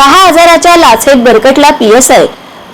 दहा हजाराच्या लाचेत बरकटला पीएसआय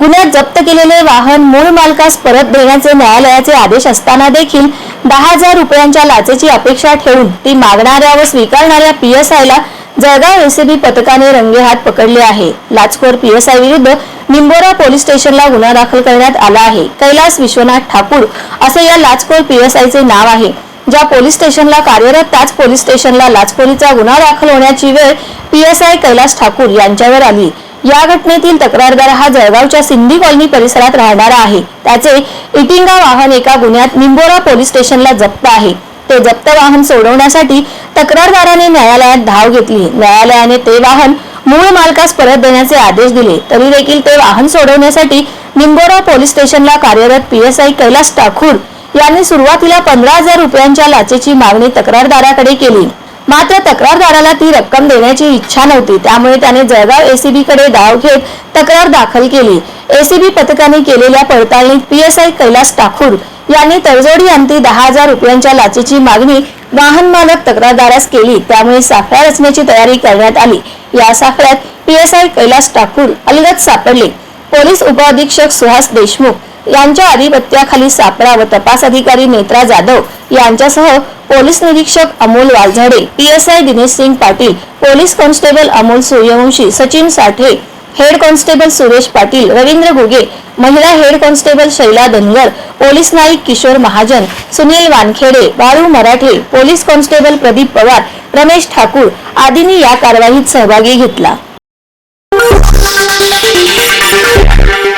गुन्ह्यात जप्त केलेले वाहन मूळ मालकास परत देण्याचे न्यायालयाचे आदेश असताना देखील दहा हजार रुपयांच्या लाचेची अपेक्षा ठेवून ती मागणाऱ्या व स्वीकारणाऱ्या पीएसआयला जळगाव एसीबी पथकाने रंगेहात पकडले आहे. लाचखोर पीएसआय विरुद्ध निंबोरा पोलीस स्टेशनला गुन्हा दाखल करण्यात आला आहे. कैलास विश्वनाथ ठाकूर असे या लाचखोर पीएसआयचे नाव आहे. ज्या पोलीस स्टेशनला कार्यरत त्याच पोलीस स्टेशनला लाचखोरीचा गुन्हा दाखल होण्याची वेळ पीएसआय कैलास ठाकूर यांच्यावर आली. या घटनेतील तक्रारदार हा जळगावच्या सिंधी कॉलनी परिसरात राहणारा आहे. त्याचे इटिंगा वाहन एका गुन्ह्यात निंबोरा पोलीस स्टेशनला जप्त आहे. ते जप्त वाहन सोडवण्यासाठी तक्रारदाराने न्यायालयात धाव घेतली. न्यायालयाने ते वाहन मूळ मालकास परत देण्याचे आदेश दिले. तरी देखील ते वाहन सोडवण्यासाठी निंबोरा पोलीस स्टेशनला कार्यरत पीएसआय कैलास ठाकूर यांनी सुरुवातीला पंधरा हजार रुपयांच्या लाचेची मागणी तक्रारदाराकडे केली. मात्र तक्रारदाराला ती रक्कम देण्याची इच्छा नव्हती. त्यामुळे त्याने जळगाव एसीबी कडे धाव घेत तक्रार दाखल केली. एसीबी पथकाने केलेल्या पडताळणीत पीएसआय कैलास ठाकूर यांनी तडजोडी अंती दहा हजार रुपयांच्या लाचेची मागणी वाहन मालक तक्रारदारास केली. त्यामुळे साखळ्या रचण्याची तयारी करण्यात आली. या साखळ्यात पीएसआय कैलास ठाकूर अलगद सापडले. पोलीस उपअधीक्षक सुहास देशमुख यांच्या अधिपत्याखाली सापळा व तपास अधिकारी नेत्रा जाधव यांच्यासह पोलीस निरीक्षक Amol Walzade PSI Dinesh Singh Patil police constable Amol Suryawanshi Sachin Sathe head constable Suresh Patil Ravindra Ghuge महिला head constable Shaila Dhangar police naik Kishor Mahajan Sunil Wankhede Balu Marathe police constable Pradeep Pawar Ramesh Thakur आदींनी या कारवाईत सहभागी घेतला.